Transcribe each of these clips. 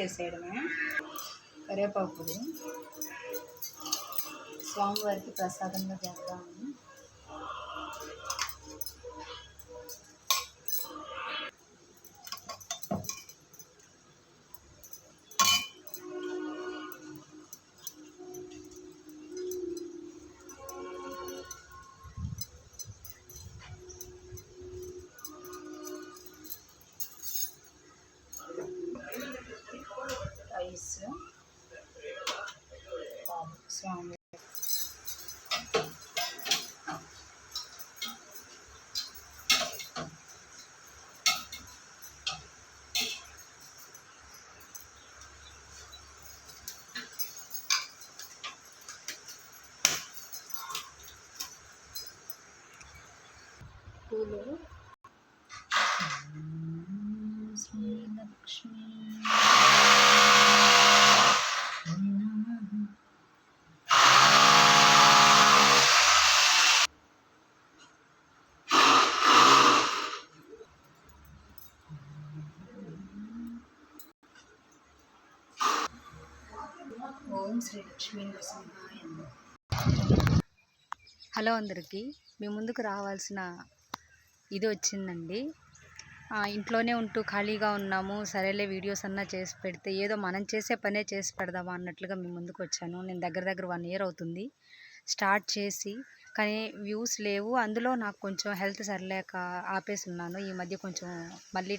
వేసేయడమే. కరివేపాకు స్వామివారికి ప్రసాదంగా చేద్దాము. పూలు. శ్రీ ఓం శ్రీ లక్ష్మీ నరసింహాయ హలో అందరికీ మీ ముందుకు రావాల్సిన ఇది వచ్చిందండి. ఇంట్లోనే ఉంటూ ఖాళీగా ఉన్నాము. సరేలే వీడియోస్ అన్నా చేసి పెడితే ఏదో మనం చేసే పనే చేసి పెడదామా అన్నట్లుగా మీ ముందుకు వచ్చాను. నేను దగ్గర దగ్గర వన్ ఇయర్ అవుతుంది. స్టార్ట్ చేసి కానీ వ్యూస్ లేవు. అందులో నాకు కొంచెం హెల్త్ సరిలేక ఆపేసి ఉన్నాను ఈ మధ్య కొంచెం మళ్ళీ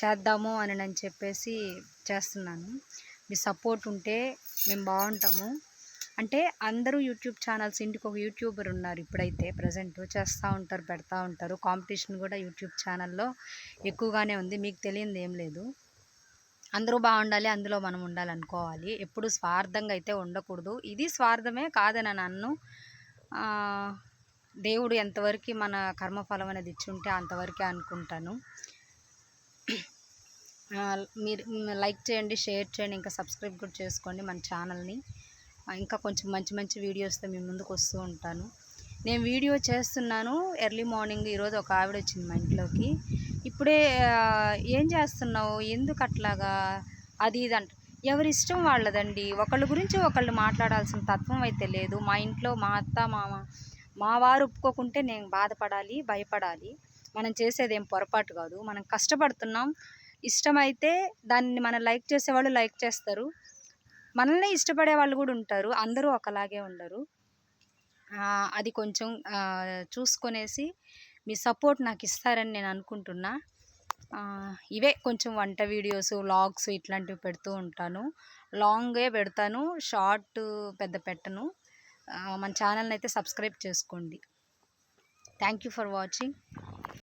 చేద్దాము అని అని చెప్పేసి చేస్తున్నాను. మీ సపోర్ట్ ఉంటే మేము బాగుంటాము. అంటే అందరూ యూట్యూబ్ ఛానల్స్ ఇంటికి ఒక యూట్యూబర్ ఉన్నారు ఇప్పుడైతే ప్రజెంట్ చేస్తూ ఉంటారు పెడతా ఉంటారు. కాంపిటీషన్ కూడా యూట్యూబ్ ఛానల్లో ఎక్కువగానే ఉంది. మీకు తెలియంది ఏం లేదు. అందరూ బాగుండాలి అందులో మనం ఉండాలనుకోవాలి ఎప్పుడు స్వార్థంగా అయితే ఉండకూడదు. ఇది స్వార్థమే కాదని నన్ను. దేవుడు ఎంతవరకు మన కర్మఫలం అనేది ఇచ్చి ఉంటే అంతవరకే అనుకుంటాను. మీరు లైక్ చేయండి షేర్ చేయండి ఇంకా సబ్స్క్రైబ్ కూడా చేసుకోండి మన ఛానల్ని. ఇంకా కొంచెం మంచి మంచి వీడియోస్తో మీ ముందుకు వస్తూ ఉంటాను. నేను వీడియో చేస్తున్నాను ఎర్లీ మార్నింగ్ ఈరోజు ఒక ఆవిడ వచ్చింది మా ఇంట్లోకి. ఇప్పుడే ఏం చేస్తున్నావు? ఎందుకు అట్లాగా? అది ఇది అంట ఎవరి ఇష్టం వాళ్ళదండి? ఒకళ్ళ గురించి ఒకళ్ళు మాట్లాడాల్సిన తత్వం అయితే లేదు. మా ఇంట్లో మా అత్త మామ మా వారు ఒప్పుకోకుంటే నేను బాధపడాలి భయపడాలి. మనం చేసేది ఏం పొరపాటు కాదు. మనం కష్టపడుతున్నాం. ఇష్టమైతే దాన్ని మనం లైక్ చేసేవాళ్ళు లైక్ చేస్తారు. మనల్ని ఇష్టపడే వాళ్ళు కూడా ఉంటారు. అందరూ ఒకలాగే ఉండరు. అది కొంచెం చూసుకొనేసి మీ సపోర్ట్ నాకు ఇస్తారని నేను అనుకుంటున్నా. ఇవే కొంచెం వంట వీడియోస్ వ్లాగ్స్ ఇట్లాంటివి పెడుతూ ఉంటాను. లాంగే పెడతాను షార్ట్ పెద్ద పెట్టను. మన ఛానల్ని అయితే సబ్స్క్రైబ్ చేసుకోండి. Thank you for watching.